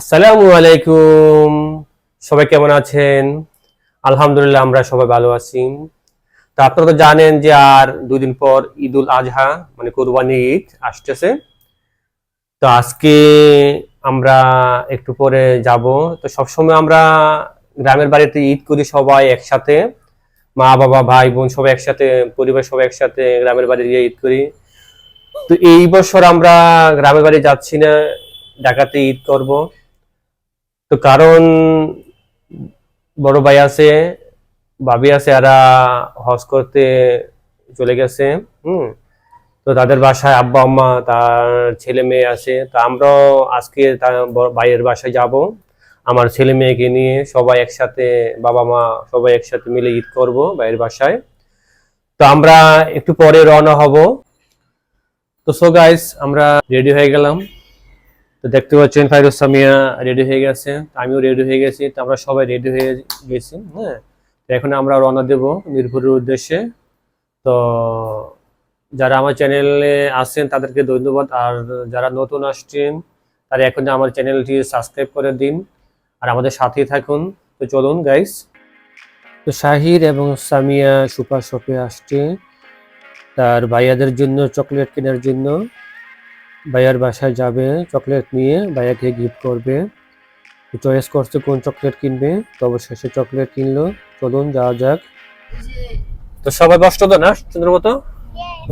আসসালামু আলাইকুম। সবাই কেমন আছেন? আলহামদুলিল্লাহ, আমরা সবাই ভালো আছি। তো আপনারা তো জানেন যে আর দুদিন পর ঈদুল আজহা মানে কোরবানি ঈদ আসতেছে। তো আজকে আমরা একটু পরে যাব। তো সবসময় আমরা গ্রামের বাড়িতে ঈদ করি সবাই একসাথে। মা, বাবা, ভাই, বোন সবাই একসাথে, পরিবার সবাই একসাথে গ্রামের বাড়ি গিয়ে ঈদ করি। তো এই বছর আমরা গ্রামের বাড়ি যাচ্ছি না, ঢাকাতে ঈদ করব। তো কারণ বড় ভাই আছে, ভাবি আছে, এরা হজ করতে চলে গেছে, হুম। তো তাদের বাসায় আব্বা, আম্মা, তার ছেলে মেয়ে আছে। তো আমরাও আজকে তার ভাইয়ের বাসায় যাব। আমার ছেলে মেয়েকে নিয়ে সবাই একসাথে, বাবা, মা সবাই একসাথে মিলে ঈদ করব ভাইয়ের বাসায়। তো আমরা একটু পরে রওনা হব। তো সো গাইস আমরা রেডি হয়ে গেলাম। তো দেখতে পাচ্ছেন ফাইরুজ সামিয়া রেডি হয়ে গেছে। আমিও রেডি হয়ে গেছি। তো আমরা সবাই রেডি হয়ে গেছি হ্যাঁ? তো এখন আমরা রওনা দেব মিরপুরের উদ্দেশ্যে। তো যারা আমার চ্যানেলে আসছেন তাদেরকে ধন্যবাদ। আর যারা নতুন আসছেন, তারা এখন আমার চ্যানেলটি সাবস্ক্রাইব করে দিন। আর আমাদের সাথেই থাকুন। তো চলুন গাইস তো শাহির এবং সামিয়া সুপার শপে আসছে। তার ভাইয়াদের জন্য চকলেট কেনার জন্য। ভাইয়ার বাসায় যাবে চকলেট নিয়ে ভাইয়াকে গিফট করবে। চয়েস করছে কোন চকলেট কিনবে? তো অবশেষে চকলেট কিনলো। চলুন যাওয়া যাক। তো সবাই বসতো তো না সুন্দর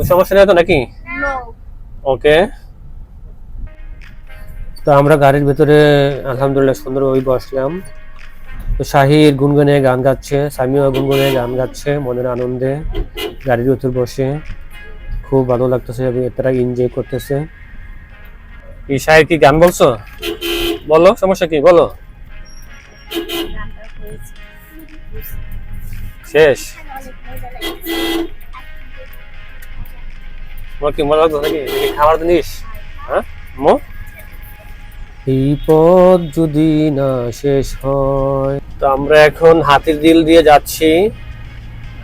সমস্যা নেই তো নাকি? ওকে। তো আমরা গাড়ির ভেতরে আলহামদুলিল্লাহ সুন্দর ওই বসলাম। তো শাহির গুনগুনে গান গাচ্ছে সামিও গুনগুনে গান গাচ্ছে মনের আনন্দে গাড়ির ভেতর বসে। খুব ভালো লাগতেছে এবং তারা এনজয় করতেছে। কি শাহির কি গান বলছো? বলো, সমস্যা কি? বলো। শেষ। তোমার কি নাকি? খাবার জিনিস হ্যাঁ? মো? যদি শেষ হয়, তো আমরা এখন হাতির দিল দিয়ে যাচ্ছি।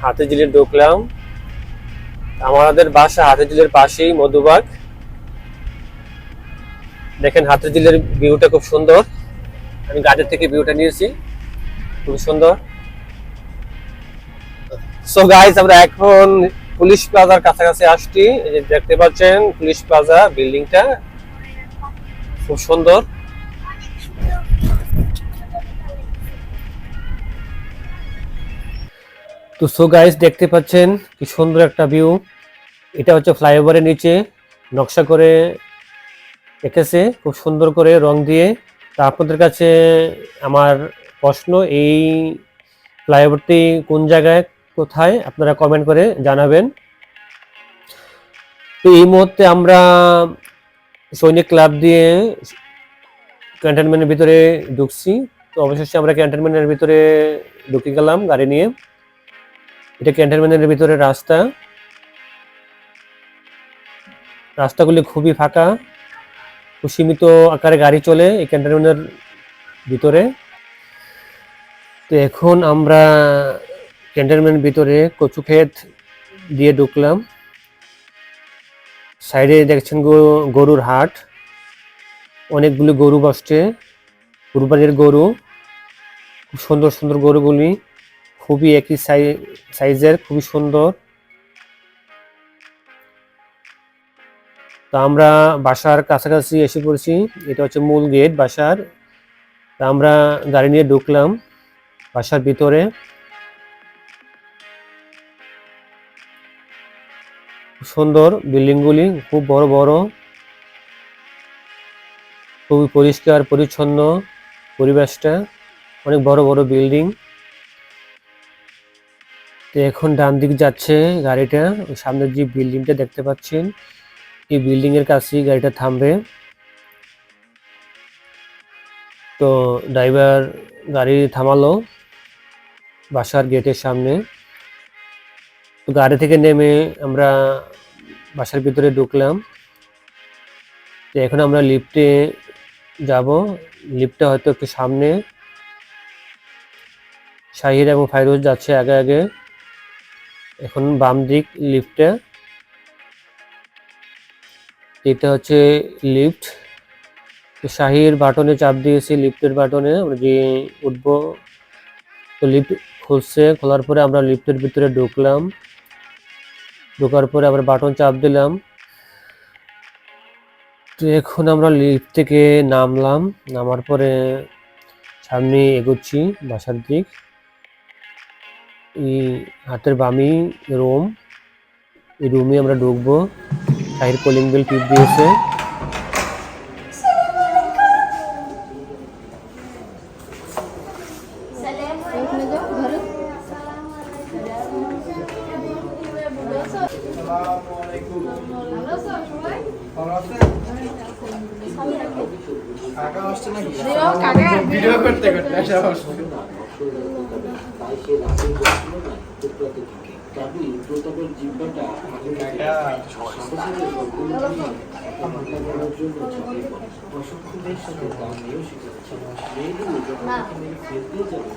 হাতির দিলে ঢুকলাম। আমাদের বাসা হাতির দিলের পাশেই, মধুবাগ। দেখেন হাতির দিলের ভিউটা খুব সুন্দর। আমি গাড়ির থেকে ভিউটা নিয়েছি। খুব সুন্দর। সো গাইস আমরা এখন পুলিশ প্লাজার কাছাকাছি আসছি। দেখতে পাচ্ছেন, পুলিশ প্লাজা বিল্ডিংটা খুব সুন্দর। তো সো গাইস দেখতে পাচ্ছেন কি সুন্দর একটা ভিউ এটা হচ্ছে ফ্লাইওভারের নিচে, নকশা করে এঁকেছে, খুব সুন্দর করে রং দিয়ে। তা আপনাদের কাছে আমার প্রশ্ন, এই ফ্লাইওভারটি কোন জায়গায়, কোথায়, আপনারা কমেন্ট করে জানাবেন। তো এই মুহূর্তে আমরা সৈনিক ক্লাব দিয়ে ক্যান্টনমেন্টের ভিতরে ঢুকছি। তো অবশেষে আমরা ক্যান্টনমেন্টের ভিতরে ঢুকে গেলাম গাড়ি নিয়ে। এটা ক্যান্টনমেন্টের ভিতরে রাস্তা। রাস্তাগুলি খুবই ফাঁকা। সীমিত আকারে গাড়ি চলে এই ক্যান্টনমেন্টের ভিতরে। তো এখন আমরা ক্যান্টনমেন্ট ভিতরে কচু ক্ষেত দিয়ে ঢুকলাম। সাইডে দেখছেন গরুর হাট। অনেকগুলি গরু বসছে। কুরবানির গরু। খুব সুন্দর সুন্দর গরুগুলি। খুবই একই সাই- সাইজের, খুবই সুন্দর। তা আমরা বাসার কাছাকাছি এসে পড়েছি। এটা হচ্ছে মূল গেট বাসার। তা আমরা গাড়ি নিয়ে ঢুকলাম বাসার ভিতরে। সুন্দর বিল্ডিংগুলি, খুব বড় বড়। খুবই পরিষ্কার, পরিচ্ছন্ন পরিবেশটা। অনেক বড় বড় বিল্ডিং। এখন ডান দিক যাচ্ছে গাড়িটা, সামনের যে বিল্ডিংটা দেখতে পাচ্ছেন। এই বিল্ডিং এর কাছেই গাড়িটা থামবে। তো ড্রাইভার গাড়ি থামালো বাসার গেটের সামনে। তো গাড়ি থেকে নেমে আমরা বাসার ভিতরে ঢুকলাম। তো এখন আমরা লিফটে যাব। লিফটটা হয়তো একটু সামনে। শাহির এবং ফাইরুজ যাচ্ছে আগে আগে। এখন বাম দিক লিফটে এটা হচ্ছে লিফট শাহির বাটনে চাপ দিয়েছি লিফটের বাটনে। আমরা যে উঠবো, তো লিফট খুলছে। খোলার পরে আমরা লিফটের ভিতরে ঢুকলাম। ঢোকার পরে আবার বাটন চাপ দিলাম। তো এখন আমরা লিফট থেকে নামলাম। নামার পরে সামনে এগোচ্ছি বাসার দিক। এই হাতের বামি রুম এই রুমে আমরা ঢুকবো। শাহির কলিং বেল টিপ দিয়েছে। ভিডিও করতে করতে আসা। প্রতাপের জিব্বাটা লাগে। সাথে সাথে করার জন্য ঝাঁপিয়ে পড়ে। সাথে তা নিয়েও শিখেছে মেয়েগুলো যখন ফেলতে যাবে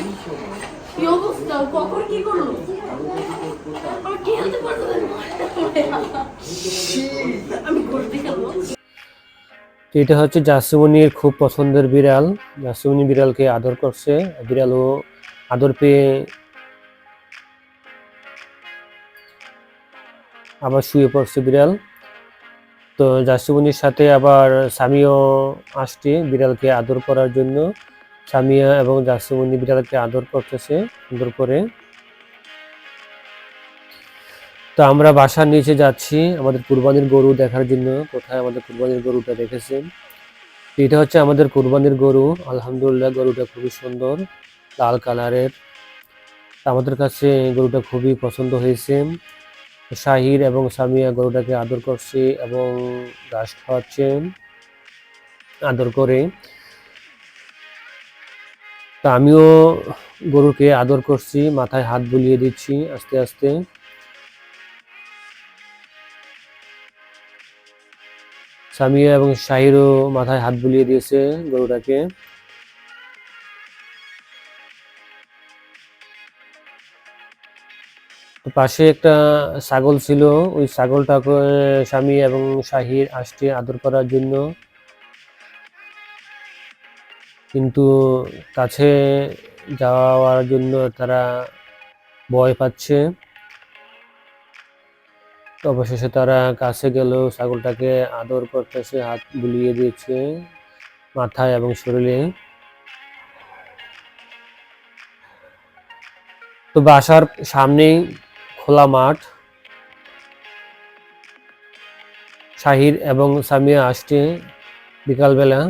এই সময় কি অবস্থা? কখন কি করল? এটা হচ্ছে জাসিমনির খুব পছন্দের বিড়াল। জাসিমনি বিড়ালকে আদর করছে। বিড়ালও আদর পেয়ে আবার শুয়ে পড়ছে বিড়াল। তো জাসিমনির সাথে আবার স্বামীও আসছে বিড়ালকে আদর করার জন্য। সামিয়া এবং জাসিমনি বিড়ালকে আদর করতেছে সুন্দর করে। তো আমরা বাসার নিচে যাচ্ছি আমাদের কুরবানির গরু দেখার জন্য। কোথায় আমাদের কুরবানির গরুটা দেখেছেন? এটা হচ্ছে আমাদের কুরবানির গরু। আলহামদুলিল্লাহ গরুটা খুবই সুন্দর, লাল কালারের। আমাদের কাছে গরুটা খুবই পছন্দ হয়েছে। শাহির এবং সামিয়া গরুটাকে আদর করছে এবং ঘাস খাওয়াচ্ছেন। আদর করে। তা আমিও গরুকে আদর করছি, মাথায় হাত বুলিয়ে দিচ্ছি আস্তে আস্তে। সামিয়া এবং শাহিরও মাথায় হাত বুলিয়ে দিয়েছে গরুটাকে। পাশে একটা ছাগল ছিল। ওই ছাগলটাকে স্বামী এবং শাহির আসছে আদর করার জন্য। কিন্তু কাছে যাওয়ার জন্য তারা ভয় পাচ্ছে। অবশেষে তারা কাছে গেল, ছাগলটাকে আদর করতেছে, হাত বুলিয়ে দিয়েছে মাথায় এবং শরীরে। তো বাসার সামনেই খোলা মাঠ। শাহির এবং সামিয়া আসছে বিকালবেলা।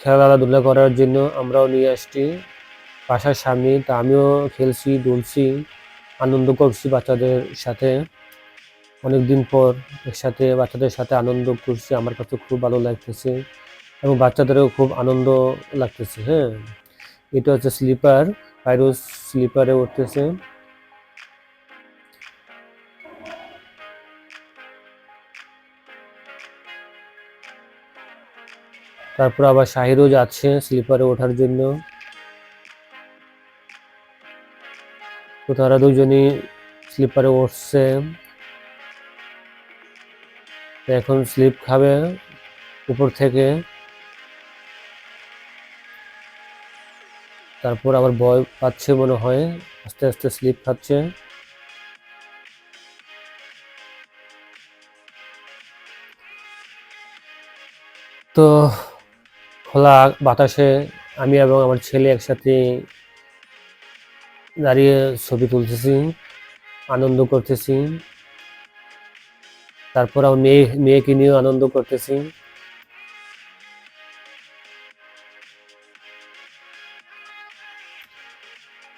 খেলাধুলা করার জন্য আমরাও নিয়ে আসছি। বাসার সামনে তা আমিও খেলছি, দুলছি, আনন্দ করছি বাচ্চাদের সাথে। অনেকদিন পর একসাথে বাচ্চাদের সাথে আনন্দ করছি, আমার কাছে খুব ভালো লাগতেছে এবং বাচ্চাদেরও খুব আনন্দ লাগতেছে হ্যাঁ। এটা হচ্ছে স্লিপার, পাইরোস স্লিপারে উঠতেছে। তারপর আবার শাহিরও যাচ্ছে স্লিপারে ওঠার জন্য। তো তারা দুজনই স্লিপারে উঠছে। এখন স্লিপ খাবে উপর থেকে। তারপর আবার ভয় পাচ্ছে মনে হয়, আস্তে আস্তে স্লিপ খাচ্ছে। তো খোলা বাতাসে আমি এবং আমার ছেলে একসাথে দাঁড়িয়ে ছবি তুলতেছি, আনন্দ করতেছি। তারপর আমার মেয়ে, মেয়েকে নিয়েও আনন্দ করতেছি।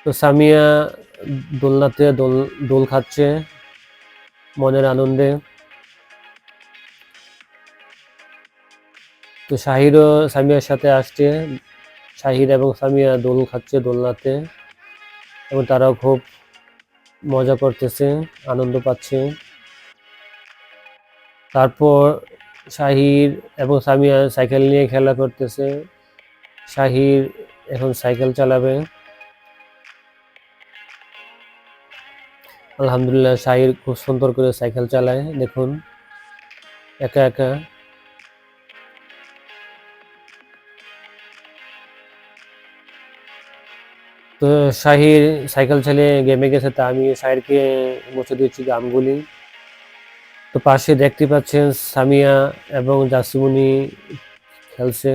তো সামিয়া দোলনাতে দোল দোল খাচ্ছে মনের আনন্দে। তো শাহিরও সামিয়ার সাথে আসছে। শাহির এবং সামিয়া দোল খাচ্ছে দোলনাতে এবং তারাও খুব মজা করতেছে, আনন্দ পাচ্ছে। তারপর শাহির এবং সামিয়া সাইকেল নিয়ে খেলা করতেছে। শাহির এখন সাইকেল চালাবে। আলহামদুলিল্লাহ শাহির খুব সুন্দর করে সাইকেল চালায়, দেখুন। একা একা। তো শাহির সাইকেল ছেলে গেমে গেছে তা আমি শাহিরকে মুছে দিচ্ছি গামগুলি তো পাশে দেখতে পাচ্ছেন সামিয়া এবং জাসিমুনি খেলছে।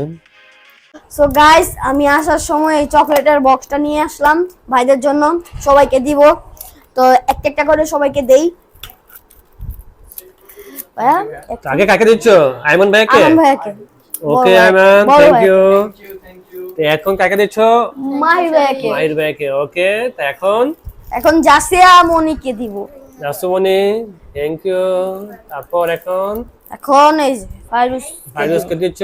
সো গাইস আমি আসার সময় এই চকলেটের বক্সটা নিয়ে আসলাম ভাইদের জন্য সবাইকে দিব। তো একটা একটা করে সবাইকে দেই। আগে কাকে দিচ্ছ? আইমন ভাইকে আনন্দ ভাইয়াকে। ওকে ভাই- থ্যাংক ইউ তো এখন কাকে দিচ্ছ? মাহির ভাইয়াকে মাহির ভাইকে ওকে। তো এখন? এখন জাসিয়া মনিকে দিব। জাসুমনি থ্যাংক ইউ তারপর এখন? এখন এই ফাইরুস ফাইনাসকে দিচ্ছ?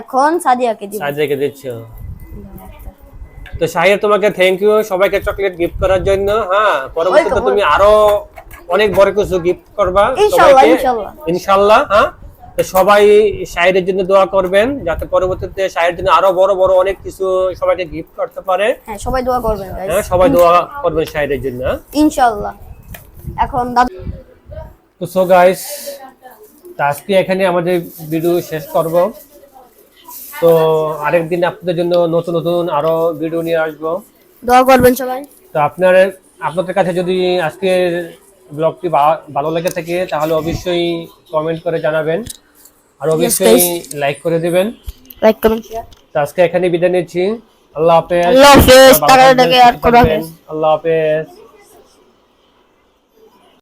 এখন সাদিয়াকে দিব। সাজিয়াকে দিচ্ছ। তো শাহির তোমাকে থ্যাংক ইউ সবাইকে চকলেট গিফট করার জন্য হ্যাঁ? পরবর্তীতে তুমি আরও অনেক বড় কিছু গিফট করবা ইনশাআল্লাহ, ইনশাআল্লাহ। ইনশাআল্লাহ হ্যাঁ? সবাই শাহিরের জন্য দোয়া করবেন যাতে পরবর্তীতে শাহির জন্য আরও বড় বড় অনেক কিছু সবাইকে গিফট করতে পারে। হ্যাঁ সবাই দোয়া করবেন হ্যাঁ সবাই দোয়া করবেন শাহিরের জন্য হ্যাঁ? ইনশাআল্লাহ। এখন তো সো গাইস আজকে এখানে আমাদের ভিডিও শেষ করব। তো আরেকদিন আপনাদের জন্য নতুন নতুন আরও ভিডিও নিয়ে আসব। দোয়া করবেন সবাই। তো আপনার আপনাদের কাছে যদি আজকের ব্লগটি ভালো লেগে থাকে তাহলে অবশ্যই কমেন্ট করে জানাবেন। আর অবশ্যই লাইক করে দিবেন। লাইক করুন। আজকে এখানে বিদায় নিচ্ছি। আল্লাহ হাফেজ। আল্লাহ হাফেজ। আল্লাহ হাফেজ।